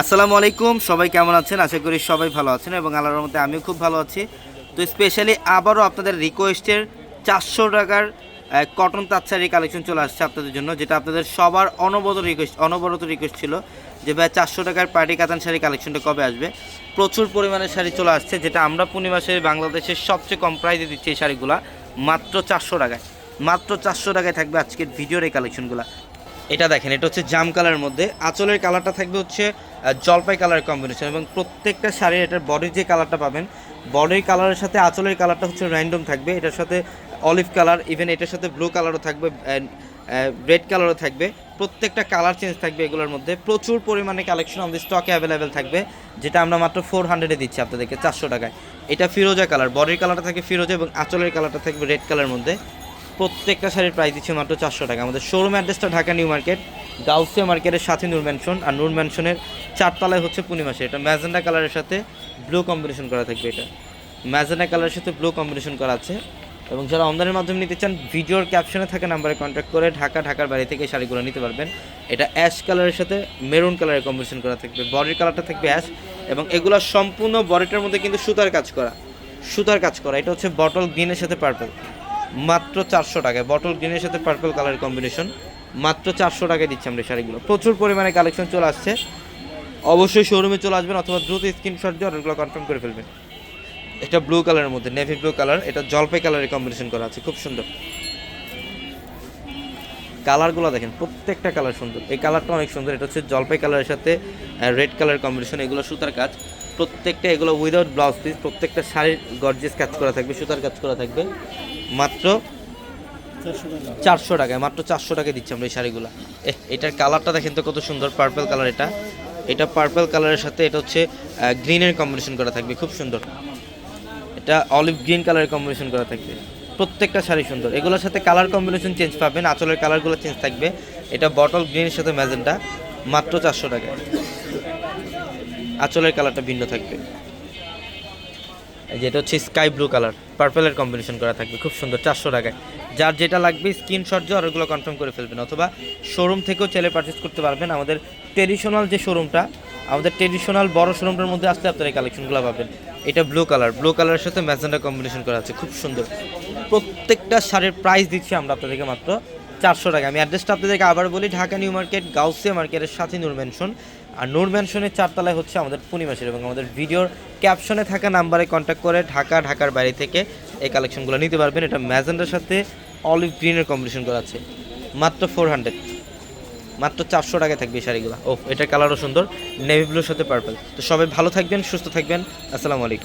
আসসালামু আলাইকুম, সবাই কেমন আছেন? আশা করি সবাই ভালো আছেন এবং আল্লাহর মধ্যে আমিও খুব ভালো আছি। তো স্পেশালি আবারও আপনাদের রিকোয়েস্টের চারশো টাকার কটন তাঁতশাড়ি কালেকশন চলে আসছে আপনাদের জন্য, যেটা আপনাদের সবার অনবরত রিকোয়েস্ট অনবরত রিকোয়েস্ট ছিল যে ভাই চারশো টাকার পার্টি কাতান শাড়ি কালেকশনটা কবে আসবে। প্রচুর পরিমাণে শাড়ি চলে আসছে, যেটা আমরা পূর্ণিমাসে বাংলাদেশের সবচেয়ে কম প্রাইসে দিচ্ছি এই শাড়িগুলো, মাত্র চারশো টাকায়। মাত্র চারশো টাকায় থাকবে আজকের ভিডিওর এই কালেকশনগুলো এটা দেখেন, এটা হচ্ছে জাম কালারের মধ্যে। আঁচলের কালারটা থাকবে হচ্ছে জলপাই কালারের কম্বিনেশন এবং প্রত্যেকটা শাড়ির এটার বডির যে কালারটা পাবেন বডির কালারের সাথে আঁচলের কালারটা হচ্ছে র্যান্ডম থাকবে। এটার সাথে অলিভ কালার ইভেন এটার সাথে ব্লু কালারও থাকবে রেড কালারও থাকবে। প্রত্যেকটা কালার চেঞ্জ থাকবে এগুলোর মধ্যে। প্রচুর পরিমাণে কালেকশন আমাদের স্টকে অ্যাভেলেবেল থাকবে, যেটা আমরা মাত্র ফোর হান্ড্রেডে দিচ্ছি আপনাদেরকে, চারশো টাকায়। এটা ফিরোজা কালার বডির কালারটা থাকে ফিরোজা এবং আঁচলের কালারটা থাকবে রেড কালারের মধ্যে। প্রত্যেকটা শাড়ির প্রাইস দিচ্ছে মাত্র চারশো টাকা। আমাদের শোরুম অ্যাড্রেসটা ঢাকা নিউ মার্কেট, গাউসিয়া মার্কেটের সাথে নূর ম্যানশন আর নূর ম্যানশনের চারতলায় হচ্ছে পূর্ণিমাসে এটা ম্যাজেন্ডা কালারের সাথে ব্লু কম্বিনেশন করা থাকবে এটা। ম্যাজেন্ডা কালারের সাথে ব্লু কম্বিনেশন করা আছে। এবং যারা অনলাইনের মাধ্যমে নিতে চান, ভিডিওর ক্যাপশনে থাকা নাম্বারে কন্ট্যাক্ট করে ঢাকা, ঢাকার বাড়ি থেকে শাড়িগুলো নিতে পারবেন। এটা অ্যাশ কালারের সাথে মেরুন কালারের কম্বিনেশন করা থাকবে। বডির কালারটা থাকবে অ্যাশ এবং এগুলো সম্পূর্ণ বডিটার মধ্যে কিন্তু সুতার কাজ করা। সুতার কাজ করা। এটা হচ্ছে বটল গ্রিনের সাথে পার্পল মাত্র চারশো টাকায়। বটল গ্রিনের সাথে পার্পল কালার কম্বিনেশন মাত্র চারশো টাকায় দিচ্ছি আমরা শাড়িগুলো। প্রচুর পরিমাণে কালেকশন চলে আসছে। অবশ্যই শোরুমে চলে আসবেন অথবা দ্রুত স্ক্রিনশট দিয়ে অর্ডারগুলো কনফার্ম করে ফেলবেন। এটা ব্লু কালারের মধ্যে নেভি ব্লু কালার এটা জলপাই কালারের কম্বিনেশন করা আছে, খুব সুন্দর। কালারগুলো দেখেন, প্রত্যেকটা কালার সুন্দর। এই কালারটা অনেক সুন্দর, এটা হচ্ছে জলপাই কালারের সাথে রেড কালার কম্বিনেশন এগুলো সুতার কাজ। প্রত্যেকটা এগুলো উইদাউট ব্লাউজ পিস প্রত্যেকটা শাড়ির গর্জেস কাজ করা থাকবে, সুতার কাজ করা থাকবে। মাত্র চারশো টাকায়, মাত্র চারশো টাকায় দিচ্ছি আমরা এই শাড়িগুলো। এটার কালারটা দেখেন তো কত সুন্দর পার্পল কালার এটা। এটা পার্পল কালারের সাথে এটা হচ্ছে গ্রিনের কম্বিনেশন করা থাকবে, খুব সুন্দর। এটা অলিভ গ্রিন কালারের কম্বিনেশন করা থাকবে। প্রত্যেকটা শাড়ি সুন্দর। এগুলোর সাথে কালার কম্বিনেশন চেঞ্জ পাবেন, আঁচলের কালারগুলো চেঞ্জ থাকবে। এটা বটল গ্রিনের সাথে ম্যাজেন্টা, মাত্র চারশো টাকায়। আঁচলের কালারটা ভিন্ন থাকবে। যে এটা হচ্ছে স্কাই ব্লু কালার, পার্পেলের কম্বিনেশন করা থাকবে, খুব সুন্দর, চারশো টাকায়। যার যেটা লাগবে স্ক্রিনশট দিয়ে অর্ডারগুলো কনফার্ম করে ফেলবেন, অথবা শোরুম থেকেও চাইলে পারচেস করতে পারবেন। আমাদের ট্রেডিশনাল যে শোরুমটা আমাদের ট্রেডিশনাল বড় শোরুমটার মধ্যে আসলে আপনারা এই কালেকশনগুলো পাবেন। এটা ব্লু কালার ব্লু কালারের সাথে ম্যাজেন্ডা কম্বিনেশন করা আছে, খুব সুন্দর। প্রত্যেকটা শাড়ির প্রাইস দিচ্ছি আমরা আপনাদেরকে মাত্র চারশো টাকা আমি অ্যাড্রেসটা আপনাদেরকে আবার বলি, ঢাকা নিউ মার্কেট, গাউসিয়া মার্কেটের সাথে নূর ম্যানশন আর নূর ম্যানশনের চারতলায় হচ্ছে আমাদের পূর্ণিমাসের এবং আমাদের ভিডিওর ক্যাপশনে থাকা নাম্বারে কন্ট্যাক্ট করে ঢাকা, ঢাকার বাইরে থেকে এই কালেকশনগুলো নিতে পারবেন। এটা ম্যাজেন্ডার সাথে অলিভ গ্রিনের কম্বিনেশন করা আছে। মাত্র ফোর হান্ড্রেড মাত্র চারশো টাকায় থাকবে এই শাড়িগুলো। ও এটার কালারও সুন্দর। নেভি ব্লুর সাথে পার্পল তো সবাই ভালো থাকবেন, সুস্থ থাকবেন। আসসালামু আলাইকুম।